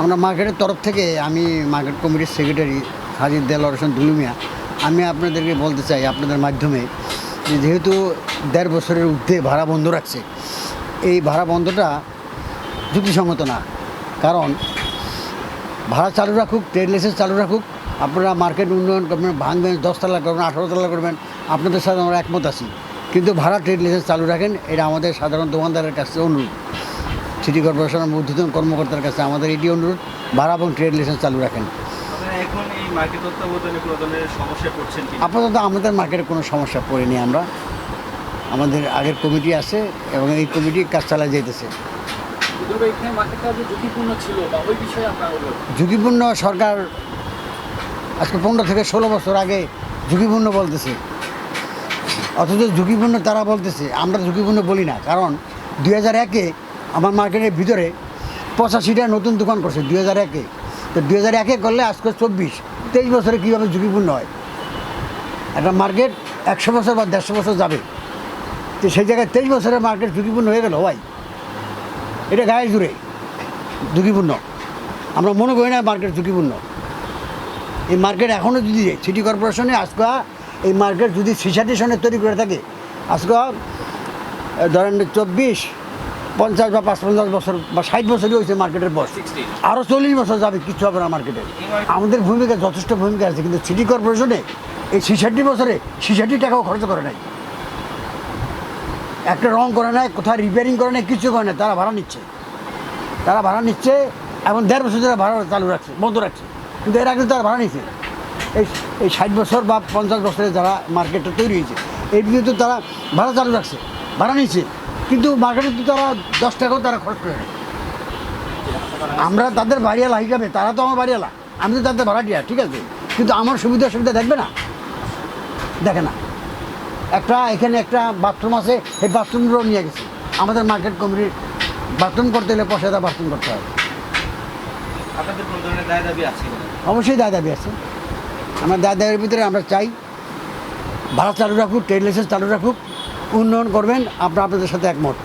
আমরা মার্কেটের তরফ থেকে আমি মার্কেট কমিটির সেক্রেটারি হাজির দেলোয়ার হোসেন দুলুমিয়া, আমি আপনাদেরকে বলতে চাই আপনাদের মাধ্যমে যে যেহেতু দেড় বছরের ঊর্ধ্বে ভাড়া বন্ধ রাখছে, এই ভাড়া বন্ধটা যুক্তিসঙ্গত না। কারণ ভাড়া চালু রাখুক, ট্রেড লাইসেন্স চালু রাখুক, আপনারা মার্কেট উন্নয়ন করবেন ভাঙবেন দশতলা করবেন, আঠারো তলা করবেন, আপনাদের সাথে আমরা একমত আছি। কিন্তু ভাড়া, ট্রেড লাইসেন্স চালু রাখেন, এটা আমাদের সাধারণ দোকানদারের কাছে অনুরোধ সিটি কর্পোরেশনের ঊর্ধ্বতন কর্মকর্তার কাছে আমাদের এটি অনুরোধ ভাড়া এবং ট্রেড লাইসেন্স চালু রাখেন। আপাতত আমাদের মার্কেটে কোনো সমস্যা পড়েনি আমরা। আমাদের আগের কমিটি আছে এবং এই কমিটি কাজ চালা যাইতেছে। তবে এখানে মার্কেটটা যে ঝুঁকিপূর্ণ ছিল বা ওই বিষয়ে আপনার অবগত ঝুঁকিপূর্ণ সরকার আজকে পনেরো থেকে ষোলো বছর আগে ঝুঁকিপূর্ণ বলতেছে। অথচ ঝুঁকিপূর্ণ তারা বলতেছে আমরা ঝুঁকিপূর্ণ বলি না। কারণ দুই হাজার একে আমার মার্কেটের ভিতরে পঁচাশিটা নতুন দোকান করছে, দুই হাজার একে। তো দুই হাজার একে করলে আজকে চব্বিশ, তেইশ বছরে কীভাবে ঝুঁকিপূর্ণ হয়? একটা মার্কেট একশো বছর বা দেড়শো বছর যাবে। তো সেই জায়গায় তেইশ বছরের মার্কেট ঝুঁকিপূর্ণ হয়ে গেল, ভাই। এটা গায়ে জুড়ে ঝুঁকিপূর্ণ। আমরা মনে করি না মার্কেট ঝুঁকিপূর্ণ। এই মার্কেট এখনও যদি সিটি কর্পোরেশনে, আজকে এই মার্কেট যদি সিসাটি সনে তৈরি করে থাকে, আজকে ধরেন চব্বিশ পঞ্চাশ বা পাঁচ পঞ্চাশ বছর বা ষাট বছরই হয়েছে মার্কেটের বয়স। আরও চল্লিশ বছর যাবে কিছু হবে না মার্কেটে আমাদের ভূমিকা যথেষ্ট ভূমিকা আছে কিন্তু সিটি কর্পোরেশনে এই ছিষট্টি বছরে ছিষট্টি টাকাও খরচ করে নাই। একটা রং করে নাই কোথায় রিপেয়ারিং করে নাই কিছু করে নাই তারা ভাড়া নিচ্ছে। তারা ভাড়া নিচ্ছে এবং দেড় বছর ধরে ভাড়া চালু রাখছে বন্ধ রাখছে। কিন্তু এর আগে তারা ভাড়া নিচ্ছে এই এই ষাট বছর বা পঞ্চাশ বছরে যারা মার্কেটটা তৈরি হয়েছে এই বিয়ে তো তারা ভাড়া চালু রাখছে ভাড়া নিচ্ছে কিন্তু মার্কেটে তো তারা দশ টাকাও তারা খরচ করে আমরা তাদের বাড়িওয়ালা হিসাবে তারা তো আমার বাড়িওয়ালা আমি তো তাদের ভাড়াটিয়া ঠিক আছে? কিন্তু আমার সুবিধা অসুবিধা দেখবে না? দেখে না। একটা এখানে একটা বাথরুম আছে এই বাথরুমগুলো নিয়ে গেছে। আমাদের মার্কেট কমিটির বাথরুম করতে হলে পয়সা দিয়ে বাথরুম করতে হবে? অবশ্যই দায় দাবি আছে? আমরা দায় দাবির ভিতরে আমরা চাই ভাড়া চালু রাখুক ট্রেড লাইসেন্স চালু রাখুক উন্নয়ন করবেন আমরা আপনাদের সাথে একমত।